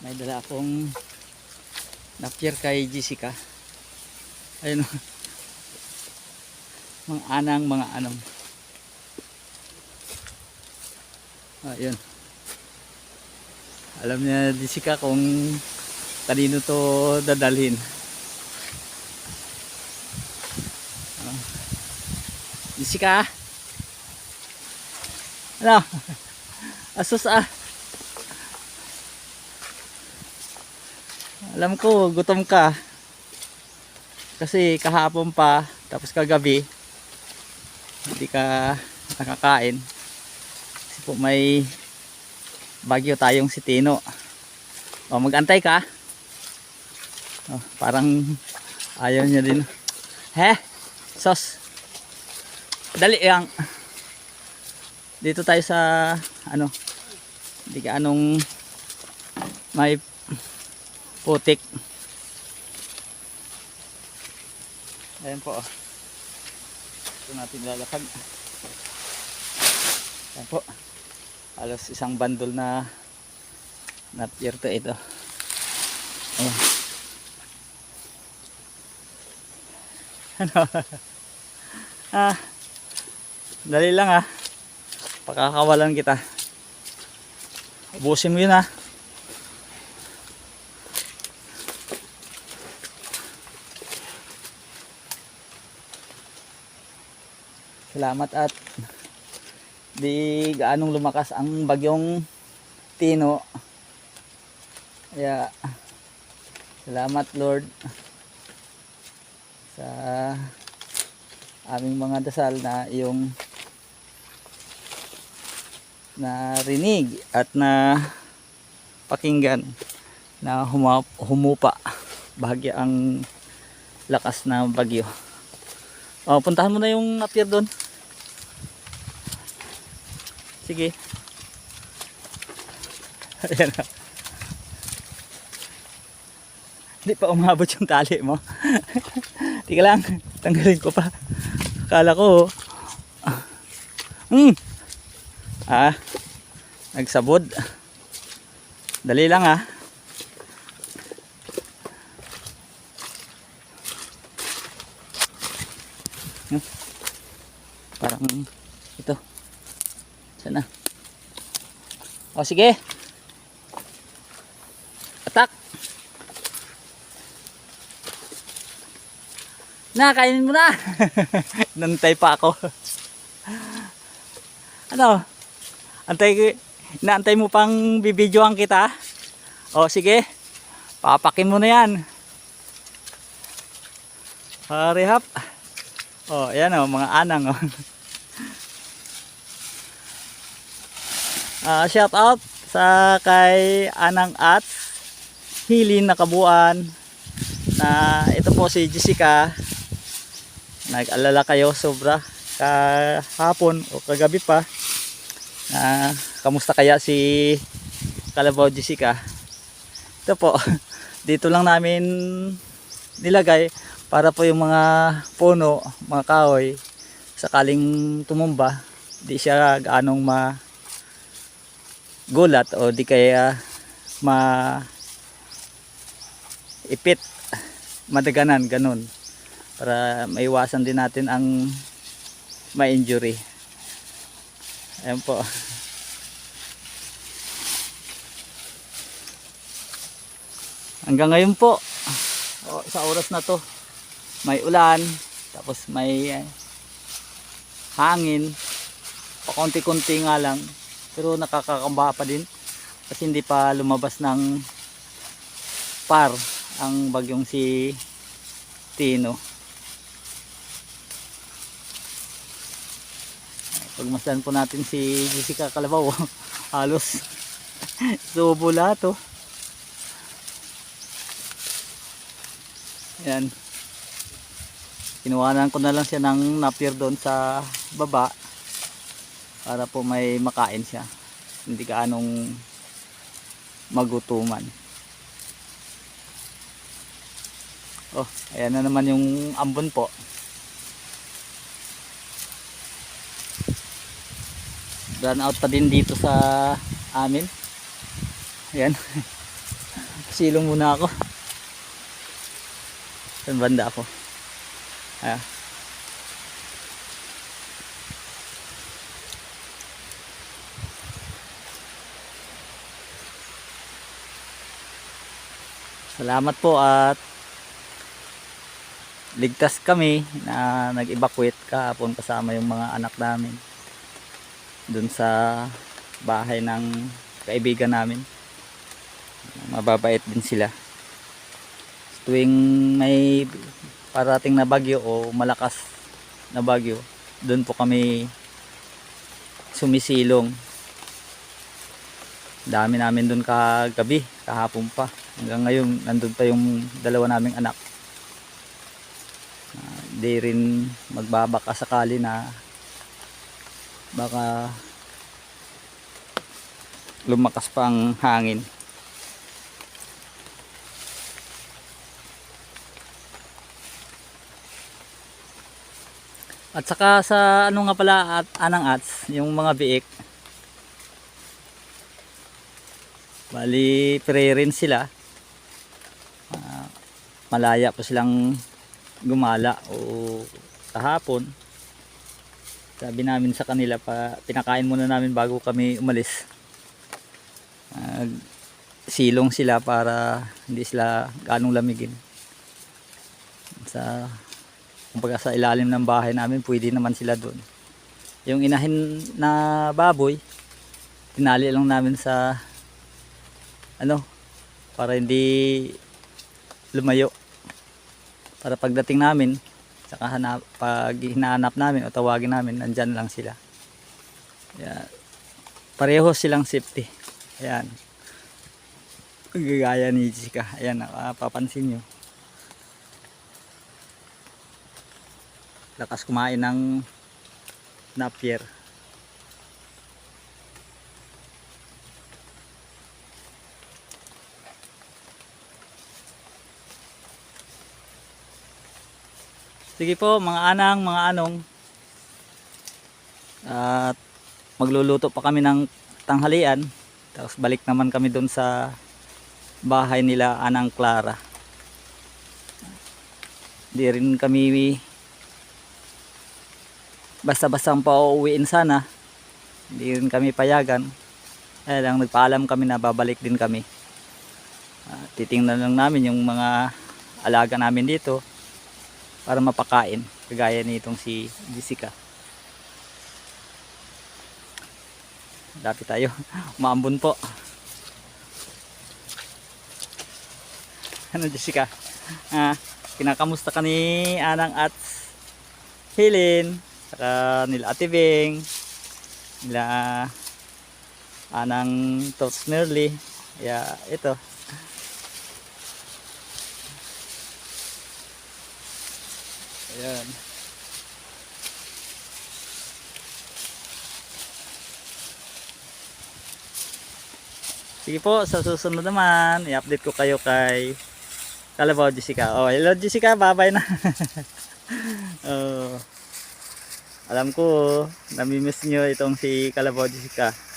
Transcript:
may dala akong napier kay Jessica. Ayun mga anang mga anong. Ayun. Alam niya Jessica kung kanino to dadalhin. Ah. Jessica? Ano? Asus ah Alam ko, gutom ka. Kasi kahapon pa, tapos kagabi, hindi ka nakakain. Kasi po may bagyo tayong si Tino. O, magantay ka. O, parang ayaw niya din. He? Sos. Dali lang. Dito tayo sa, ano, hindi ka anong may putik. Ayan po. oh. Ito natin lalakad. Ayan po. Halos isang bandol na napier to ito. Ayan. Ano? ah. Dali lang ah. Pakakawalan kita. Ubusin mo yun ah. Salamat at di gaanong lumakas ang bagyong Tino. Kaya salamat Lord sa aming mga dasal na iyong narinig at na pakinggan na huma, humupa bahagya ang lakas na bagyo. Oh, puntahan mo na yung napier doon. Sige. Ayan. Hindi pa umabot yung tali mo. Tika lang, tanggalin ko pa. Akala ko, hmm. Ah, nagsabod. Dali lang ah. Parang ito. Sana. O sige. Atak. Na, kainin mo na. Nantay pa ako. ano? Antay ko. Inaantay mo pang bibidyoan kita? O sige. Papakin mo na yan. Hurry up. Oh, ayan oh, mga anang oh. Ah, shout out sa kay Anang at Hilin na kabuan na ito po si Jessica. Nag-alala kayo sobra kahapon o kagabi pa. Na kamusta kaya si Kalabaw Jessica? Ito po dito lang namin nilagay para po yung mga puno, mga kahoy sakaling tumumba di siya gaanong ma gulat o di kaya ma ipit madaganan ganun. Para maiwasan din natin ang ma-injury. Ayan po. Hanggang ngayon po o, sa oras na to may ulan tapos may eh, hangin pakunti-kunti nga lang pero nakakakamba pa din. Kasi hindi pa lumabas ng par ang bagyong si Tino. Pagmasdan po natin si Jessica Kalabaw halos subo lahat oh. Yan kinuhanan ko na lang siya ng napier doon sa baba para po may makain siya hindi ka anong magutuman oh ayan na naman yung ambon po run out pa din dito sa amin ayan Silong muna ako. Saan banda ako? Ah. Salamat po at ligtas kami na nag-evacuate kahapon kasama yung mga anak namin dun sa bahay ng kaibigan namin. Mababait din sila. Tuwing may parating na bagyo o malakas na bagyo dun po kami sumisilong. Dami namin dun kagabi kahapon pa hanggang ngayon nandun pa yung dalawa naming anak. Ah, di rin magbabaka sakali na baka lumakas pa ang hangin. At saka sa ano nga pala at anang ats yung mga biik. Bali pre sila malaya pa silang gumala. O kahapon sabi namin sa kanila pa pinakain muna namin bago kami umalis. Nag silong sila para hindi sila ganong lamigin. Sa kumbaga sa ilalim ng bahay namin pwede naman sila doon yung inahin na baboy tinali lang namin sa ano para hindi lumayo para pagdating namin saka hanap, pag hinahanap namin o tawagin namin nandyan lang sila. Kaya, pareho silang safety. Ayan. Gagaya ni Jessica. Ayan papansin nyo. Lakas kumain ng napier Sige po mga anang, mga anong. At magluluto pa kami ng tanghalian. Tapos balik naman kami doon sa bahay nila Anang Clara. Di rin kami basta-basta pa uuwiin sana. Hindi rin kami payagan. Kaya lang nagpaalam kami na babalik din kami. Ah, titingnan lang namin yung mga alaga namin dito para mapakain kagaya nitong si Jessica. Dapit tayo. Maambon po. Ano Jessica? Ah, kinakamusta ka ni Anang at Helen? Saka nila Ate Beng? Nila Anang Tots Merly yeah, ito Ayan. Sige po, sa susunod naman, i-update ko kayo kay Kalabaw Jessica. Oh, hello Jessica, bye-bye na. oh, alam ko, namimiss nyo itong si Kalabaw Jessica.